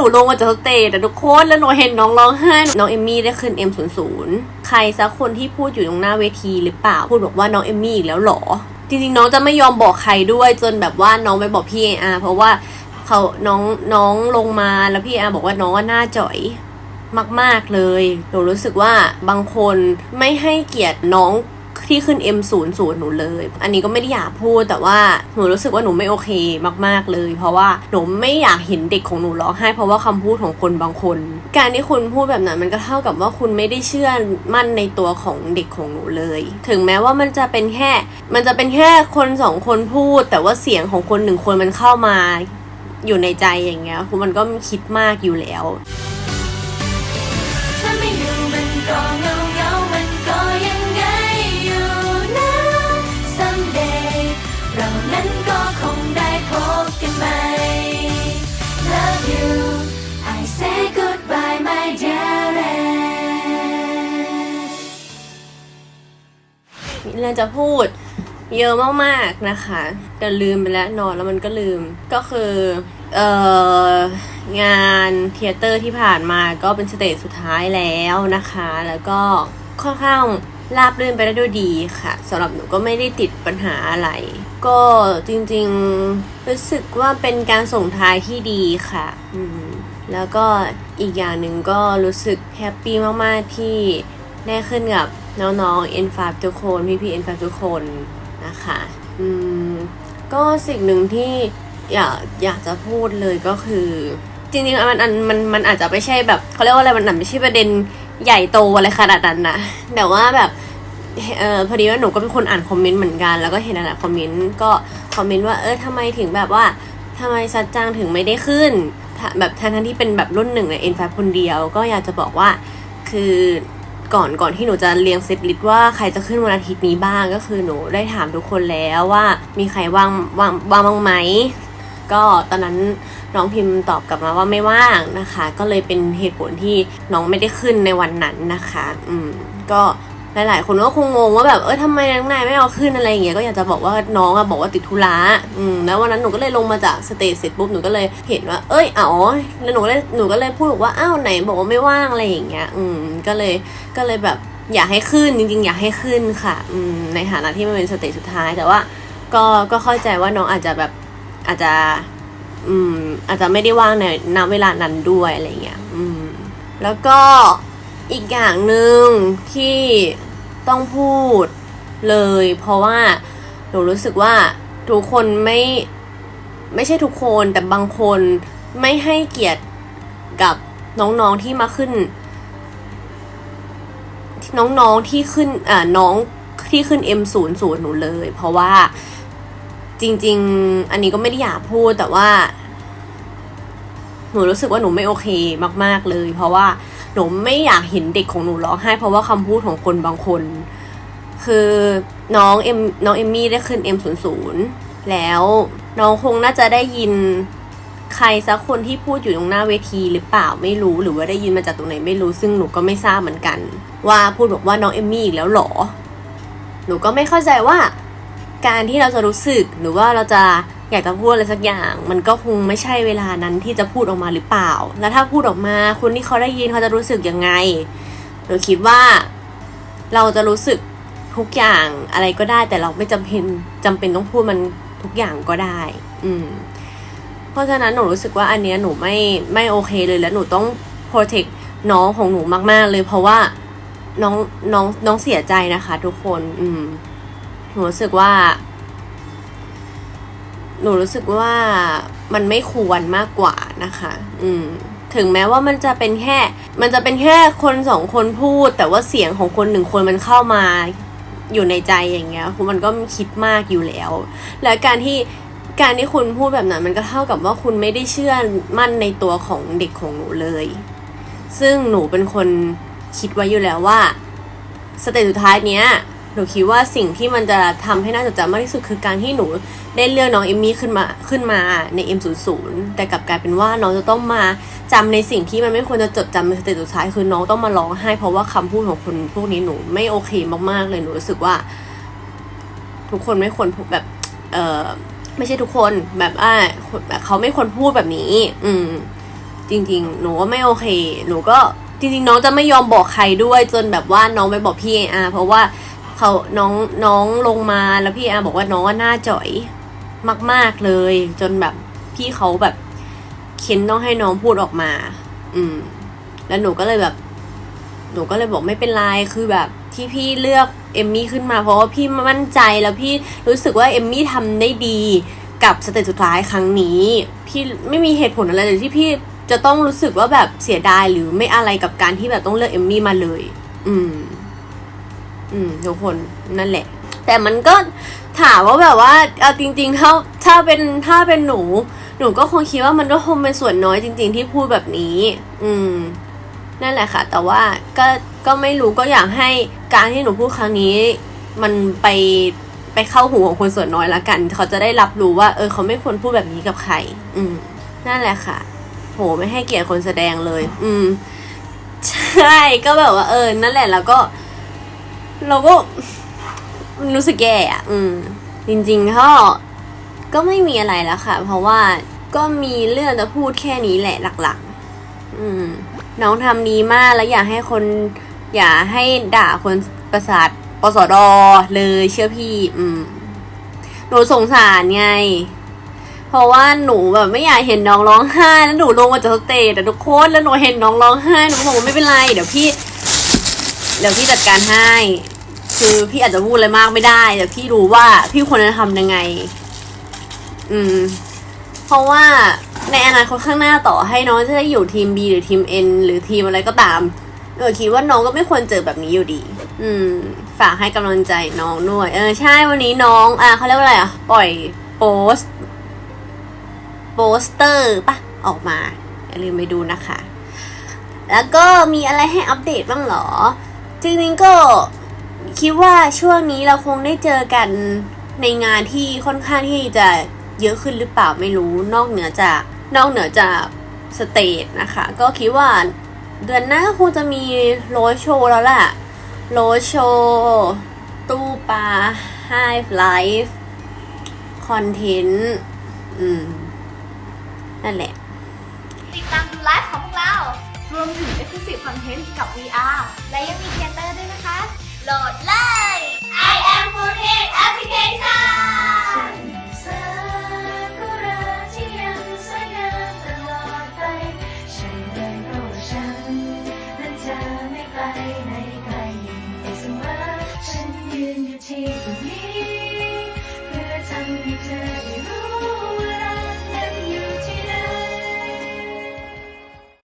นูลงมาจากสเตจแต่ทุกคนแล้วหนูเห็นน้องร้องไห้น้องเอมมี่ได้ขึ้น M00 ใครสักคนที่พูดอยู่ตรงหน้าเวทีหรือเปล่าพูดบอกว่าน้องเอมมี่อีกแล้วเหรอ จริงๆ น้องจะไม่ยอมบอกใครด้วยจนแบบว่าน้องไปบอกพี่เออาเพราะว่าเขาน้องน้องลงมาแล้วพี่เออาบอกว่าน้องว่าหน้าจ่อยมาก ๆ เลย หนูรู้สึกว่าบางคนไม่ให้เกียรติน้อง ที่ขึ้น M00 หนูเลย อันนี้ก็ไม่ได้อยากพูดแต่ว่าหนูรู้สึกว่าหนูไม่โอเคมากๆเลย เพราะว่าหนูไม่อยากเห็นเด็กของหนูร้องไห้เพราะว่าคำพูดของคนบางคน การที่คุณพูดแบบนั้นมันก็เท่ากับว่าคุณไม่ได้เชื่อมั่นในตัวของเด็กของหนูเลย ถึงแม้ว่ามันจะเป็นแค่ มันจะเป็นแค่คนสองคนพูด แต่ว่าเสียงของคนหนึ่งคนมันเข้ามาอยู่ในใจอย่างเงี้ยคือมันก็คิดมากอยู่แล้วถ้าไม่อยู่มันก็เงา องจะพูดเยอะมากๆนะคะแต่ลืมไปแล้วนอนแล้วมันก็ลืม ก็คือเอ่องานเทเตอร์ที่ผ่านมาก็เป็นสเตจสุดท้ายแล้วนะคะ แล้วก็ค่อนข้างราบรื่นไปได้ด้วยดีค่ะสำหรับหนูก็ไม่ได้ติดปัญหาอะไร ก็จริงๆรู้สึกว่าเป็นการส่งท้ายที่ดีค่ะอืมแล้วก็อีกอย่างหนึ่งก็รู้สึกแฮปปี้มากๆที่ได้ขึ้นกับ น้องๆ N5 ทุกคน พี่ๆ N5 ทุกคนนะคะอืมก็สิ่งหนึ่งที่อยากอยากจะพูดเลยก็คือ จริงๆมันมันมันมันอาจจะไม่ใช่แบบเขาเรียกว่าอะไรมันอาจไม่ใช่ประเด็นใหญ่โตอะไรขนาดนั้นนะแต่ว่าแบบเออพอดีว่าหนูก็เป็นคนอ่านคอมเมนต์เหมือนกัน แล้วก็เห็นหลายคอมเมนต์ก็คอมเมนต์ว่าเออทำไมถึงแบบว่าทำไมซัดจังถึงไม่ได้ขึ้น แบบทั้งที่เป็นแบบรุ่นหนึ่งใน N5 คนเดียว ก็อยากจะบอกว่าคือ ก่อนก่อนที่หนูจะเรียงเซตลิสต์ว่าใครจะขึ้นวันอาทิตย์นี้บ้างก็คือหนูได้ถามทุกคนแล้วว่า มีใครว่างว่างว่างบ้างไหมก็ตอนนั้นน้องพิมพ์ตอบกลับมาว่าไม่ว่างนะคะ ก็เลยเป็นเหตุผลที่น้องไม่ได้ขึ้นในวันนั้นนะคะ อืมก็ หลายๆ คนก็คงงงว่าแบบเออทำไมน้องนายไม่เอาขึ้นอะไรอย่างเงี้ยก็อยากจะบอกว่าน้องอะบอกว่าติดธุระอืมแล้ววันนั้นหนูก็เลยลงมาจากสเตจเสร็จปุ๊บหนูก็เลยเห็นว่า เอ้ยอ๋อแล้วหนูก็เลยหนูก็เลยพูดบอกว่าอ้าวไหนบอกว่าไม่ว่างอะไรอย่างเงี้ย อืมก็เลยก็เลยแบบอยากให้ขึ้นจริง ๆ อยากให้ขึ้นค่ะ อืมในฐานะที่มันเป็นสเตจสุดท้าย แต่ว่า ก็ก็เข้าใจว่าน้องอาจจะแบบอาจจะ อืม อาจจะไม่ได้ว่างในณเวลานั้นด้วยอะไรอย่างเงี้ย อืม แล้วก็ อีกอย่างหนึ่งที่ต้องพูดเลย เพราะว่าหนูรู้สึกว่าทุกคนไม่ไม่ใช่ทุกคนแต่บางคนไม่ให้เกียรติกับน้องๆที่มาขึ้น น้องๆที่ขึ้นอ่าน้องที่ขึ้น M00 หนูเลย เพราะว่าจริง ๆ อันนี้ก็ไม่ได้อยากพูดแต่ว่า หนูรู้สึกว่าหนูไม่โอเคมากๆเลย เพราะว่าหนูไม่อยากเห็นเด็กของหนูร้องไห้ เพราะว่าคำพูดของคนบางคน คือน้องเอ็มน้องเอมมี่ได้ขึ้น M00 แล้วน้องคงน่าจะได้ยินใครสักคนที่พูดอยู่ตรงหน้าเวทีหรือเปล่าไม่รู้หรือว่าได้ยินมาจากตรงไหนไม่รู้ซึ่งหนูก็ไม่ทราบเหมือนกัน ว่าพูดบอกว่าน้องเอมมี่อีกแล้วหรอ หนูก็ไม่เข้าใจว่า การที่เราจะรู้สึกหรือว่าเราจะ อยากจะพูดอะไรสักอย่าง มันก็คงไม่ใช่เวลานั้นที่จะพูดออกมาหรือเปล่า แล้วถ้าพูดออกมาคนที่เขาได้ยินเขาจะรู้สึกยังไงหนูคิดว่าเราจะรู้สึกทุกอย่างอะไรก็ได้ แต่เราไม่จำเป็นจำเป็นต้องพูดมันทุกอย่างก็ได้ อืม เพราะฉะนั้นหนูรู้สึกว่าอันเนี้ยหนูไม่ไม่โอเคเลยแล้วหนูต้อง protect น้องของหนูมาก ๆ เลยเพราะว่าน้องน้องน้องเสียใจนะคะ ทุกคน อืมหนูรู้สึกว่า หนูรู้สึกว่ามันไม่ควรมากกว่านะคะ อืม ถึงแม้ว่ามันจะเป็นแค่ มันจะเป็นแค่คนสองคนพูด แต่ว่าเสียงของคนหนึ่งคนมันเข้ามาอยู่ในใจอย่างเงี้ยคือมันก็คิดมากอยู่แล้ว และการที่การที่คุณพูดแบบนั้นมันก็เท่ากับว่าคุณไม่ได้เชื่อมั่นในตัวของเด็กของหนูเลย ซึ่งหนูเป็นคนคิดไว้อยู่แล้วว่าสเตจสุดท้ายเนี้ยหนูคิดว่าสิ่งที่มันจะทำให้น่าจดจำมากที่สุดคือการที่หนู ได้เลือกน้องเอมมี่ขึ้นมาขึ้นมาใน M00 แต่กลับกลายเป็นว่าน้องจะต้องมาจำในสิ่งที่มันไม่ควรจะจดจำในสเตจสุดท้ายคือน้องต้องมาร้องไห้เพราะว่าคำพูดของคนพวกนี้หนูไม่โอเคมากๆเลยหนูรู้สึกว่า ทุกคนไม่ควรแบบ เออไม่ใช่ทุกคนแบบอ่าแบบเขาไม่ควรพูดแบบนี้ อืม จริง ๆ หนูก็ไม่โอเค หนูก็จริง ๆ น้องจะไม่ยอมบอกใครด้วยจนแบบว่าน้องไปบอกพี่อาเพราะว่าเขาน้องน้องลงมาแล้วพี่อาบอกว่าน้องว่าหน้าจ่อย มาก ๆเลย จนแบบพี่เขาแบบเค้นต้องให้น้องพูดออกมา อืม แล้วหนูก็เลยแบบ หนูก็เลยบอกไม่เป็นไรคือแบบที่พี่เลือกเอมมี่ขึ้นมาเพราะว่าพี่มั่นใจแล้วพี่รู้สึกว่าเอมมี่ทำได้ดีกับสเตจสุดท้ายครั้งนี้ พี่ไม่มีเหตุผลอะไรเลยที่พี่จะต้องรู้สึกว่าแบบเสียดายหรือไม่อะไรกับการที่แบบต้องเลือกเอมมี่มาเลย อืม อืมทุกคนนั่นแหละ แต่มันก็ถามว่าแบบว่าเอาจริง ๆ ถ้าถ้าเป็นถ้าเป็นหนู หนูก็คงคิดว่ามันก็คงเป็นส่วนน้อยจริง ๆ ที่พูดแบบนี้ อืม นั่นแหละค่ะ แต่ว่าก็ก็ไม่รู้ก็อยากให้การที่หนูพูดครั้งนี้ มันไปไปเข้าหูของคนส่วนน้อยละกัน เขาจะได้รับรู้ว่า เออ เขาไม่ควรพูดแบบนี้กับใคร อืม นั่นแหละค่ะ โหไม่ให้เกียรติคนแสดงเลย อืม ใช่ก็แบบว่า เออ นั่นแหละแล้วก็ เราก็ รู้สึกแย่อะอืม จริงๆก็ก็ไม่มีอะไรแล้วค่ะ เพราะว่าก็มีเรื่องจะพูดแค่นี้แหละหลักๆ อืม น้องทำดีมากแล้วอย่าให้คน อย่าให้ด่าคนประสาทปสดเลยเชื่อพี่ อืม หนูสงสารไง เพราะว่าหนูแบบไม่อยากเห็นน้องร้องไห้แล้วหนูลงมาจากสเตจแต่ทุกคนแล้วหนูเห็นน้องร้องไห้หนูบอกว่าไม่เป็นไร เดี๋ยวพี่ เดี๋ยวพี่จัดการให้ คือพี่อาจจะพูดอะไรมากไม่ได้ แต่พี่รู้ว่าพี่ควรจะทำยังไง อืม เพราะว่าในอนาคตข้างหน้าต่อให้น้องจะได้อยู่ทีม B หรือทีม N หรือทีมอะไรก็ตาม เออคิดว่าน้องก็ไม่ควรเจอแบบนี้อยู่ดี อืม ฝากให้กำลังใจน้องด้วย เออใช่วันนี้น้อง อะเขาเรียกว่าอะไรอะ ปล่อยโพสต์โปสเตอร์ปะออกมา อย่าลืมไปดูนะคะ แล้วก็มีอะไรให้อัปเดตบ้างหรอ จริงๆก็ คิดว่าช่วงนี้เราคงได้เจอกันในงานที่ค่อนข้างที่จะเยอะขึ้นหรือเปล่าไม่รู้ นอกเหนือจากนอกเหนือจากสเตจนะคะ ก็คิดว่าเดือนหน้าคงจะมีโรดโชว์แล้วแหละโรดโชว์ตู้ปลาไฮไลฟ์คอนเทนต์อืม นั่นแหละ ติดตามดูไลฟ์ของพวกเรา รวมถึง Exclusive Content กับ VR และยังมีเทเตอร์ด้วยนะคะ โหลดเลย I am 4 Application